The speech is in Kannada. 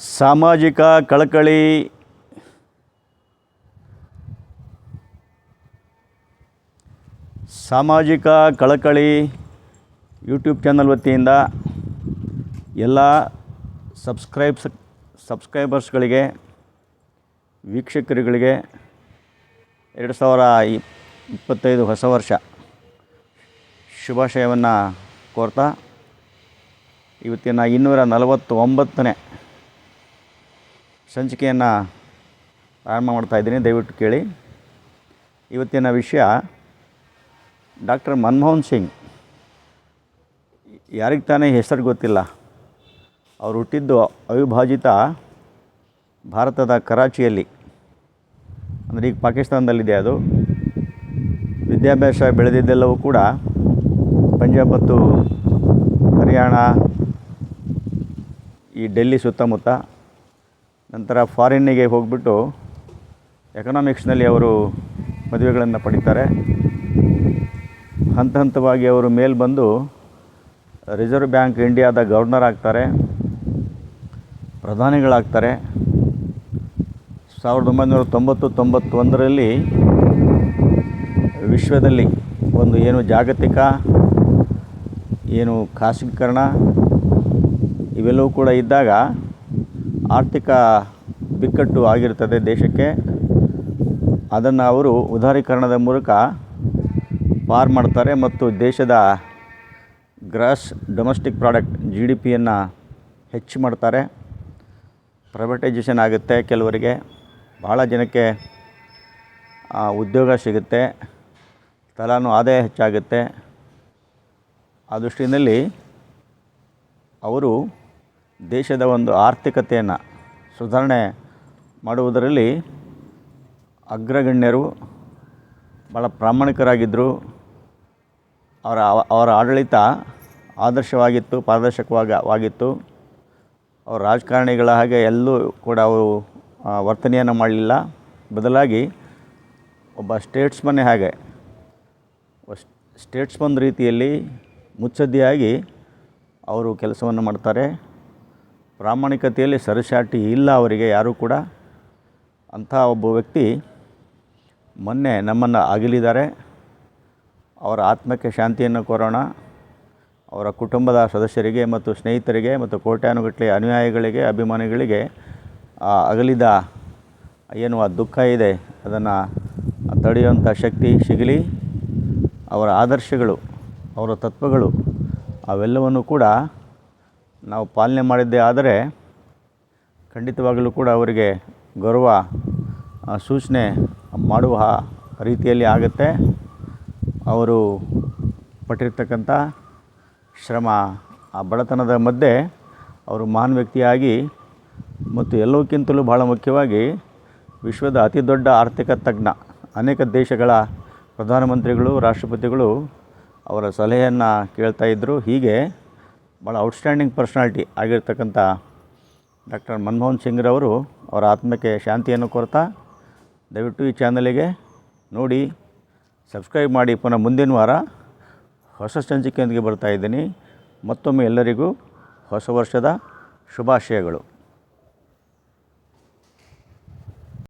ಸಾಮಾಜಿಕ ಕಳಕಳಿ ಸಾಮಾಜಿಕ ಕಳಕಳಿ ಯೂಟ್ಯೂಬ್ ಚಾನಲ್ ವತಿಯಿಂದ ಎಲ್ಲ ಸಬ್ಸ್ಕ್ರೈಬ್ಸ್ ಸಬ್ಸ್ಕ್ರೈಬರ್ಸ್ಗಳಿಗೆ, ವೀಕ್ಷಕರುಗಳಿಗೆ ಎರಡು ಸಾವಿರ ಇಪ್ಪತ್ತೈದು ಹೊಸ ವರ್ಷ ಶುಭಾಶಯವನ್ನು ಕೋರ್ತಾ, ಇವತ್ತಿನ ಇನ್ನೂರ ನಲವತ್ತು ಒಂಬತ್ತನೇ ಸಂಚಿಕೆಯನ್ನು ಪ್ರಾರಂಭ ಮಾಡ್ತಾ ಇದ್ದೀನಿ, ದಯವಿಟ್ಟು ಕೇಳಿ. ಇವತ್ತಿನ ವಿಷಯ ಡಾಕ್ಟರ್ ಮನಮೋಹನ್ ಸಿಂಗ್. ಯಾರಿಗೆ ತಾನೇ ಹೆಸರು ಗೊತ್ತಿಲ್ಲ. ಅವರು ಹುಟ್ಟಿದ್ದು ಅವಿಭಾಜಿತ ಭಾರತದ ಕರಾಚಿಯಲ್ಲಿ. ಅಂದರೆ ಈಗ ಪಾಕಿಸ್ತಾನದಲ್ಲಿದೆ ಅದು. ವಿದ್ಯಾಭ್ಯಾಸ ಬೆಳೆದಿದ್ದೆಲ್ಲವೂ ಕೂಡ ಪಂಜಾಬ್ ಮತ್ತು ಹರಿಯಾಣ, ಈ ಡೆಲ್ಲಿ ಸುತ್ತಮುತ್ತ ನಂತರ ಫಾರಿನ್ನಿಗೆ ಹೋಗಿಬಿಟ್ಟು ಎಕನಾಮಿಕ್ಸ್ನಲ್ಲಿ ಅವರು ಮದುವೆಗಳನ್ನು ಪಡಿತಾರೆ. ಹಂತ ಹಂತವಾಗಿ ಅವರು ಮೇಲೆ ಬಂದು ರಿಸರ್ವ್ ಬ್ಯಾಂಕ್ ಇಂಡಿಯಾದ ಗವರ್ನರ್ ಆಗ್ತಾರೆ, ಪ್ರಧಾನಿಗಳಾಗ್ತಾರೆ. ಸಾವಿರದ ಒಂಬೈನೂರ ತೊಂಬತ್ತು, ತೊಂಬತ್ತೊಂದರಲ್ಲಿ ವಿಶ್ವದಲ್ಲಿ ಒಂದು ಏನು ಜಾಗತಿಕ, ಏನು ಖಾಸಗೀಕರಣ ಇವೆಲ್ಲವೂ ಕೂಡ ಇದ್ದಾಗ ಆರ್ಥಿಕ ಬಿಕ್ಕಟ್ಟು ಆಗಿರ್ತದೆ ದೇಶಕ್ಕೆ. ಅದನ್ನು ಅವರು ಉದಾರೀಕರಣದ ಮೂಲಕ ಪಾರು ಮಾಡ್ತಾರೆ ಮತ್ತು ದೇಶದ gross domestic product G D ಪಿಯನ್ನು ಹೆಚ್ಚು ಮಾಡ್ತಾರೆ. ಪ್ರೈವೇಟೈಜೇಷನ್ ಆಗುತ್ತೆ ಕೆಲವರಿಗೆ. ಭಾಳ ಜನಕ್ಕೆ ಉದ್ಯೋಗ ಸಿಗುತ್ತೆ. ತಲಾನು ಆದಾಯ ಹೆಚ್ಚಾಗುತ್ತೆ. ಆ ದೃಷ್ಟಿಯಲ್ಲಿ ಅವರು ದೇಶದ ಒಂದು ಆರ್ಥಿಕತೆಯನ್ನು ಸುಧಾರಣೆ ಮಾಡುವುದರಲ್ಲಿ ಅಗ್ರಗಣ್ಯರು ಭಾಳ ಪ್ರಾಮಾಣಿಕರಾಗಿದ್ದರು. ಅವರ ಅವರ ಆಡಳಿತ ಆದರ್ಶವಾಗಿತ್ತು ಪಾರದರ್ಶಕವಾಗಿ ಅವರ ರಾಜಕಾರಣಿಗಳ ಹಾಗೆ ಎಲ್ಲೂ ಕೂಡ ಅವರು ವರ್ತನೆಯನ್ನು ಮಾಡಲಿಲ್ಲ. ಬದಲಾಗಿ ಒಬ್ಬ ಸ್ಟೇಟ್ಸ್ಮನ್ನೇ ಹಾಗೆ ಸ್ಟೇಟ್ಸ್ಮನ್ ರೀತಿಯಲ್ಲಿ ಮುಚ್ಚದ್ದಿಯಾಗಿ ಅವರು ಕೆಲಸವನ್ನು ಮಾಡ್ತಾರೆ. ಪ್ರಾಮಾಣಿಕತೆಯಲ್ಲಿ ಸರಿಸಾಟಿ ಇಲ್ಲ ಅವರಿಗೆ, ಯಾರೂ ಕೂಡ ಅಂಥ ಒಬ್ಬ ವ್ಯಕ್ತಿ ಮೊನ್ನೆ ನಮ್ಮನ್ನು ಅಗಲಿದ್ದಾರೆ. ಅವರ ಆತ್ಮಕ್ಕೆ ಶಾಂತಿಯನ್ನು ಕೋರೋಣ ಅವರ ಕುಟುಂಬದ ಸದಸ್ಯರಿಗೆ ಮತ್ತು ಸ್ನೇಹಿತರಿಗೆ ಮತ್ತು ಕೋಟ್ಯಾನುಗಟ್ಟಲೆ ಅನುಯಾಯಿಗಳಿಗೆ, ಅಭಿಮಾನಿಗಳಿಗೆ ಆ ಅಗಲಿದ ಏನು ಆ ದುಃಖ ಇದೆ, ಅದನ್ನು ತಡೆಯುವಂಥ ಶಕ್ತಿ ಸಿಗಲಿ. ಅವರ ಆದರ್ಶಗಳು, ಅವರ ತತ್ವಗಳು, ಅವೆಲ್ಲವನ್ನು ಕೂಡ ನಾವು ಪಾಲನೆ ಮಾಡಿದ್ದೇ ಆದರೆ ಖಂಡಿತವಾಗಲೂ ಕೂಡ ಅವರಿಗೆ ಗೌರವ ಸೂಚನೆ ಮಾಡುವ ರೀತಿಯಲ್ಲಿ ಆಗುತ್ತೆ. ಅವರು ಪಟ್ಟಿರ್ತಕ್ಕಂಥ ಶ್ರಮ, ಆ ಬಡತನದ ಮಧ್ಯೆ ಅವರು ಮಹಾನ್ ವ್ಯಕ್ತಿಯಾಗಿ ಮತ್ತು ಎಲ್ಲಕ್ಕಿಂತಲೂ ಭಾಳ ಮುಖ್ಯವಾಗಿ ವಿಶ್ವದ ಅತಿ ದೊಡ್ಡ ಆರ್ಥಿಕ ತಜ್ಞ, ಅನೇಕ ದೇಶಗಳ ಪ್ರಧಾನಮಂತ್ರಿಗಳು, ರಾಷ್ಟ್ರಪತಿಗಳು ಅವರ ಸಲಹೆಯನ್ನು ಕೇಳ್ತಾ ಇದ್ದರು ಹೀಗೆ ಭಾಳ ಔಟ್ಸ್ಟ್ಯಾಂಡಿಂಗ್ ಪರ್ಸ್ನಾಲಿಟಿ ಆಗಿರ್ತಕ್ಕಂಥ ಡಾಕ್ಟರ್ ಮನಮೋಹನ್ ಸಿಂಗ್ರವರು ಅವರ ಆತ್ಮಕ್ಕೆ ಶಾಂತಿಯನ್ನು ಕೋರ್ತಾ, ದಯವಿಟ್ಟು ಈ ಚಾನಲಿಗೆ ನೋಡಿ ಸಬ್ಸ್ಕ್ರೈಬ್ ಮಾಡಿ. ಪುನಃ ಮುಂದಿನ ವಾರ ಹೊಸ ಸಂಚಿಕೆಯೊಂದಿಗೆ ಬರ್ತಾ ಇದ್ದೀನಿ. ಮತ್ತೊಮ್ಮೆ ಎಲ್ಲರಿಗೂ ಹೊಸ ವರ್ಷದ ಶುಭಾಶಯಗಳು.